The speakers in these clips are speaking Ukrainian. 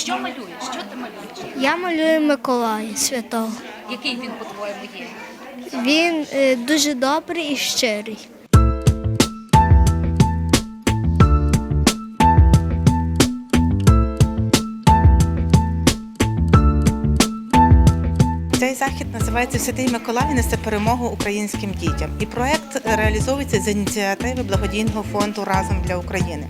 Що малюєш? Що ти малюєш? Я малюю Миколая святого. Який він, по-твоєму, є? Він е, дуже добрий і щирий. Цей захід називається Святий Миколай несе перемогу українським дітям. І проект реалізовується з ініціативи благодійного фонду Разом для України.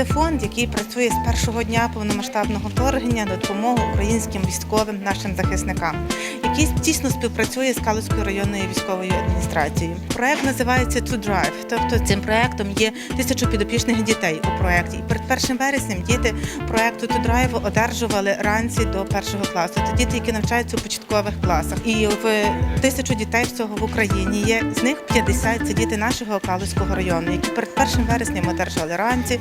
Це фонд, який працює з першого дня повномасштабного вторгнення на допомогу українським військовим нашим захисникам, який тісно співпрацює з Калузькою районною військовою адміністрацією. Проект називається To Drive, тобто цим проектом є тисячу підопічних дітей у проєкті. І перед 1 вереснем діти проекту To Drive одержували ранці до першого класу. Це діти, які навчаються у початкових класах. І в тисячу дітей всього в Україні є. З них 50 – це діти нашого Калузького району, які перед 1 вереснем одержали ранці,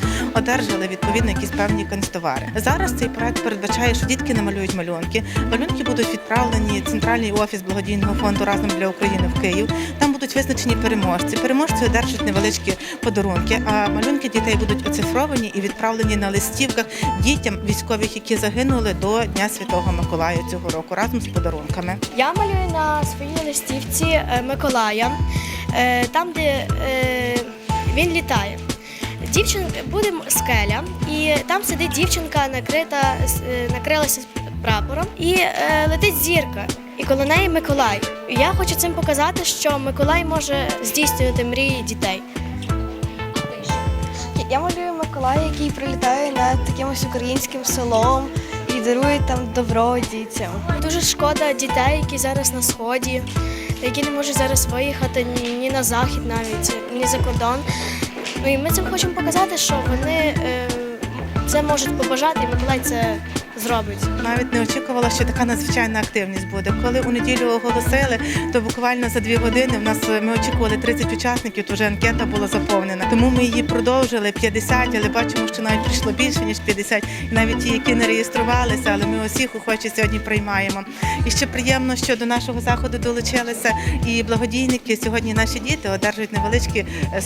одержали відповідно якісь певні канцтовари. Зараз цей проект передбачає, що дітки намалюють малюнки. Малюнки будуть відправлені в центральний офіс благодійного фонду разом для України в Київ. Там будуть визначені переможці. Переможці одержать невеличкі подарунки. А малюнки дітей будуть оцифровані і відправлені на листівках дітям військових, які загинули до Дня Святого Миколая цього року разом з подарунками. Я малюю на своїй листівці е, Миколая, е, там, де е, він літає. Дівчинка буде скеля, і там сидить дівчинка, накрита е, накрилася прапором, і е, летить зірка. І коло неї Миколай. І я хочу цим показати, що Миколай може здійснювати мрії дітей. Я малюю Миколая, який прилітає над якимось українським селом і дарує там добро дітям. Дуже шкода дітей, які зараз на сході, які не можуть зараз виїхати ні на захід, навіть ні за кордон. Ну і ми цим хочемо показати, що вони е, це можуть побажати, і Миколай це зробить. Навіть не очікувала, що така надзвичайна активність буде. Коли у неділю оголосили, то буквально за дві години в нас ми очікували 30 учасників, то вже анкета була заповнена. Тому ми її продовжили 50, але бачимо, що навіть прийшло більше ніж 50. І навіть ті, які не реєструвалися, але ми усіх охоче сьогодні приймаємо. І ще приємно, що до нашого заходу долучилися і благодійники. Сьогодні наші діти одержують невеличкі е,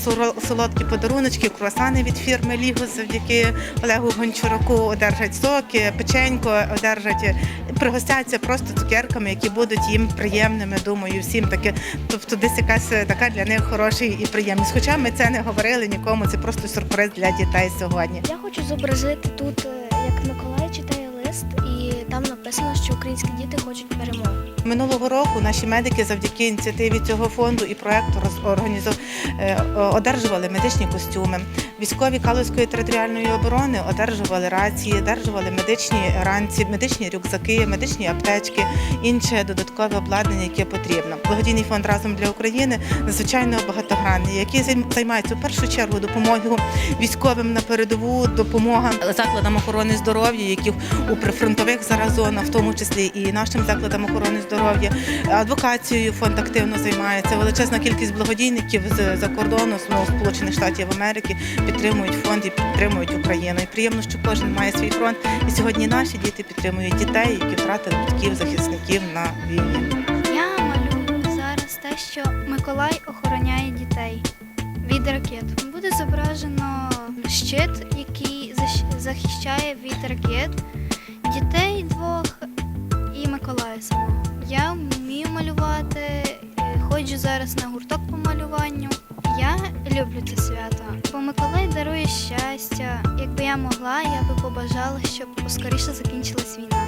солодкі подаруночки, круасани від фірми Лігус завдяки Олегу Гончаруку. Одержать соки, печенько, одержать, пригостяться просто цукерками, які будуть їм приємними. Думаю, всім таке. Тобто, десь якась е, така для них хороша і приємність. Хоча ми це не говорили нікому, це просто сюрприз для дітей сьогодні. Я хочу зобразити тут, е, як Миколай читає лист, і там написано, що українські діти хочуть перемоги. Минулого року наші медики завдяки ініціативі цього фонду і проекту організу- е, одержували медичні костюми. Військові Калузької територіальної оборони одержували рації, одержували медичні ранці, медичні рюкзаки, медичні аптечки, інше додаткове обладнання, яке потрібно. Благодійний фонд разом для України надзвичайно багатогранний, який займ- займається в першу чергу допомогою військовим на передову, допомога закладам охорони здоров'я, які у прифронтових зараз зонах, в тому числі і нашим закладам охорони здоров'я. Адвокацією фонд активно займається. Величезна кількість благодійників з за кордону з ну, Сполучених Штатів Америки підтримують фонд і підтримують Україну. І приємно, що кожен має свій фронт. І сьогодні наші діти підтримують дітей, які втратили батьків, захисників на війні. Я малюю зараз те, що Миколай охороняє дітей від ракет. Буде зображено щит, який захищає від ракет дітей двох Миколай дарує щастя. Якби я могла, я би побажала, щоб поскоріше закінчилась війна.